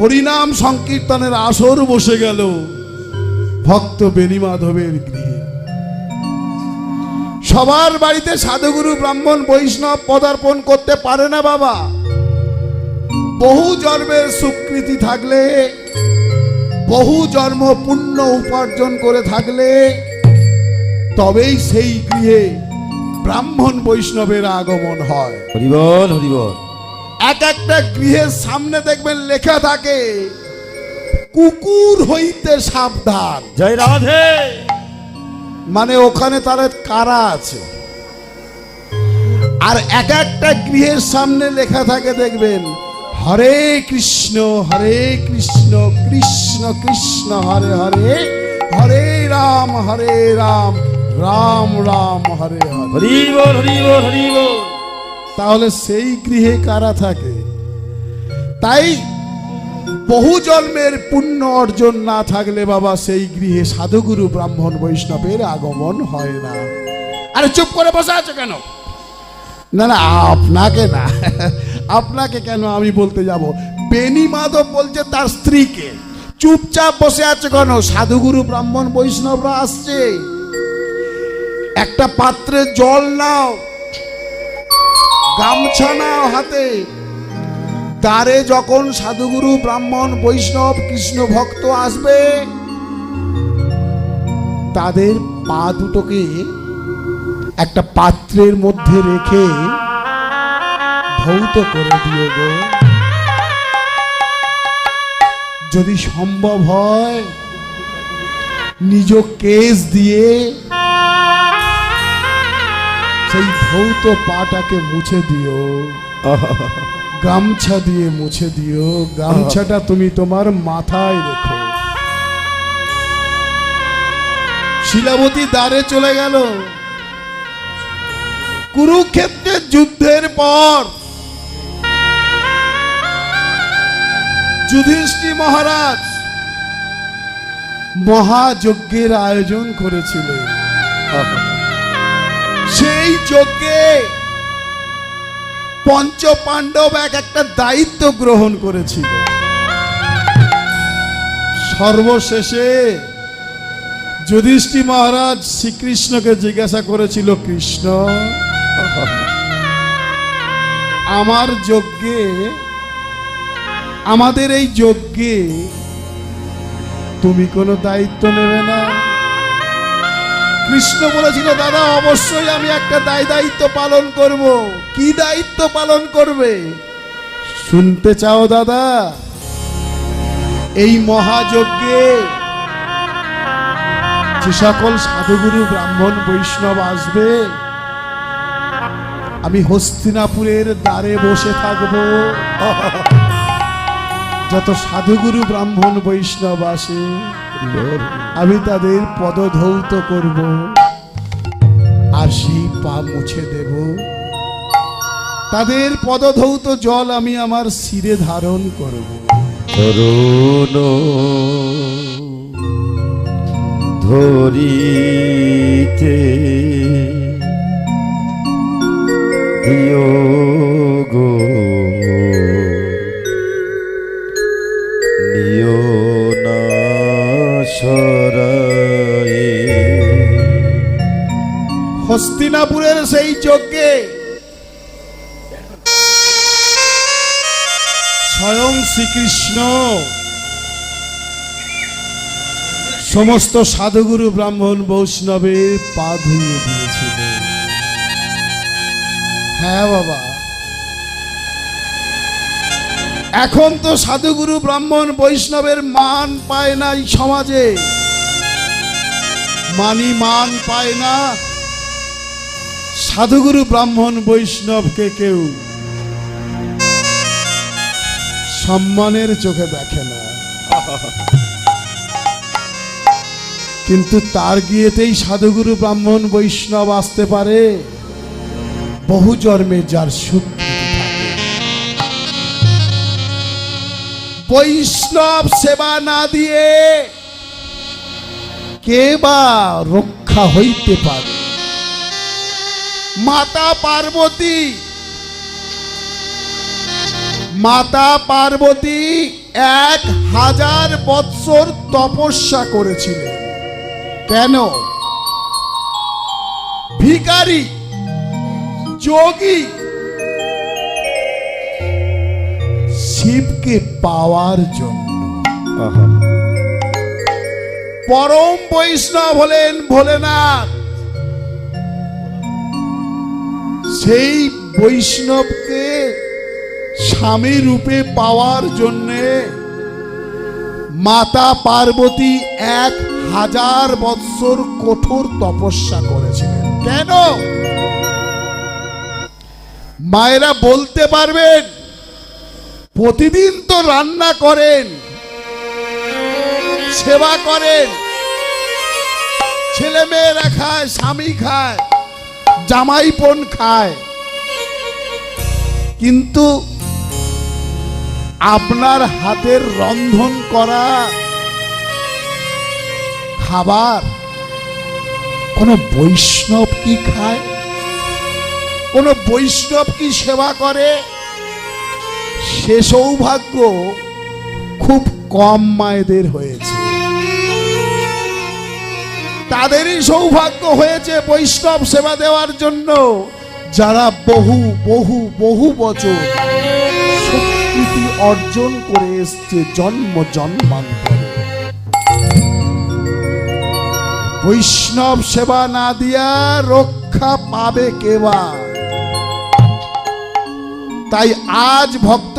হরিনাম সংকীর্তনের আসর বসে গেল। ভক্ত বেণী মাধবের গৃহে। সবার বাড়িতে সাধুগুরু ব্রাহ্মণ বৈষ্ণব পদার্পণ করতে পারে না বাবা। বহু জন্মের স্বীকৃতি থাকলে, বহু জন্ম পুণ্য উপার্জন করে থাকলে, তবেই সেই গৃহে ব্রাহ্মণ বৈষ্ণবের আগমন হয়। হরিবল হরিবল। এক একটা গৃহের সামনে দেখবেন লেখা থাকে কুকুর হইতে সাবধান। জয় রাধে। মানে ওখানে তারা কারা আছে? আর এক একটা গৃহের সামনে লেখা থাকে দেখবেন হরে কৃষ্ণ হরে কৃষ্ণ কৃষ্ণ কৃষ্ণ হরে হরে হরে রাম হরে রাম রাম রাম হরে হরে। হরিবল হরিবল হরিবল তাহলে সেই গৃহে কারা থাকে? তাই বহু জন্মের পুণ্য অর্জন না থাকলে বাবা সেই গৃহে সাধুগুরু ব্রাহ্মণ বৈষ্ণবের আগমন হয় না। আরে চুপ করে বসে আছো কেন? না না, আপনাকে না, আপনাকে কেন আমি বলতে যাব? বেনি মাধব বলছে তার স্ত্রীকে। চুপচাপ বসে আছে কেন? সাধুগুরু ব্রাহ্মণ বৈষ্ণবরা আসছে। একটা পাত্রে জল নাও। গামছা নাও হাতে। দ্বারে যখন সাধুগুরু ব্রাহ্মণ, বৈষ্ণব, কৃষ্ণ ভক্ত আসবে, তাদের পা দুটোকে একটা পাত্রের মধ্যে রেখে ধৌত করে দিও গো। যদি সম্ভব হয়, নিজ কেস দিয়ে সেই ধৌত পাটাকে মুছে দিও। গামছা দিয়ে মুছে দিও। গামছাটা তুমি তোমার মাথায় রেখো। শিলাবতী দ্বারে চলে গেল। কুরুক্ষেত্রের যুদ্ধের পর যুধিষ্ঠির মহারাজ মহাযজ্ঞের আয়োজন করেছিলেন। সেই যজ্ঞে পঞ্চ পাণ্ডব এক একটা দায়িত্ব গ্রহণ করেছিল। সর্বশেষে যুধিষ্ঠি মহারাজ শ্রীকৃষ্ণকে জিজ্ঞাসা করেছিল, কৃষ্ণ, আমার যজ্ঞে, আমাদের এই যজ্ঞে তুমি কোনো দায়িত্ব নেবে না? কৃষ্ণ বলেছিল, দাদা, অবশ্যই আমি একটা দায় দায়িত্ব পালন করব। কি দায়িত্ব পালন করবে? শুনতে চাও, দাদা? এই মহাযজ্ঞে যে সকল সাধুগুরু ব্রাহ্মণ, বৈষ্ণব আসবে, আমি হস্তিনাপুরের দ্বারে বসে থাকব। যত সাধুগুরু ব্রাহ্মণ বৈষ্ণব আসে আমি তাদের পদধৌত করব। আসি পা মুছে দেব। তাদের পদধৌত জল আমি আমার শিরে ধারণ করব। ধরিতে দিও হস্তিনাপুরের সেই যজ্ঞে স্বয়ং শ্রীকৃষ্ণ সমস্ত সাধুগুরু ব্রাহ্মণ বৈষ্ণবের পা ধুয়ে দিয়েছিলেন। হ্যাঁ বাবা। এখন তো সাধুগুরু ব্রাহ্মণ বৈষ্ণবের মান পায় না এই সমাজে। মানি মান পায় না। সাধুগুরু ব্রাহ্মণ বৈষ্ণবকে কেউ সম্মানের চোখে দেখে না। কিন্তু তার গিয়েতেই সাধুগুরু ব্রাহ্মণ বৈষ্ণব আসতে পারে। বহু জন্মে যার সুখ। বৈষ্ণব সেবা না দিয়ে কে বা রক্ষা হইতে পারে? মাতা পার্বতী মাতা পার্বতী এক হাজার বৎসর তপস্যা করেছিলেন। কেন? ভিখারি, যোগী, শিবকে পাওয়ার জন্য। পরম বৈষ্ণব হলেন ভোলেনাথ। সেই বৈষ্ণবকে স্বামী রূপে পাওয়ার জন্যে মাতা পার্বতী এক হাজার বৎসর কঠোর তপস্যা করেছিলেন। কেন? মায়েরা বলতে পারবেন প্রতিদিন তো রান্না করেন, সেবা করেন, ছেলে মেয়েরা খায়, স্বামী খায় জামাইপন খায়। কিন্তু আপনার হাতের রন্ধন করা খাবার, কোন বৈষ্ণব কি খায়? কোন বৈষ্ণব কি সেবা করে? সে সৌভাগ্য খুব কম মায়েদের হয়েছে। তাদেরই সৌভাগ্য হয়েছে বৈষ্ণব সেবা দেওয়ার জন্য যারা বহু বহু বহু বছর স্বীকৃতি অর্জন করে এসছে জন্ম জন্মান্তরে। বৈষ্ণব সেবা না দিয়া রক্ষা পাবে কেবা তাই আজ ভক্ত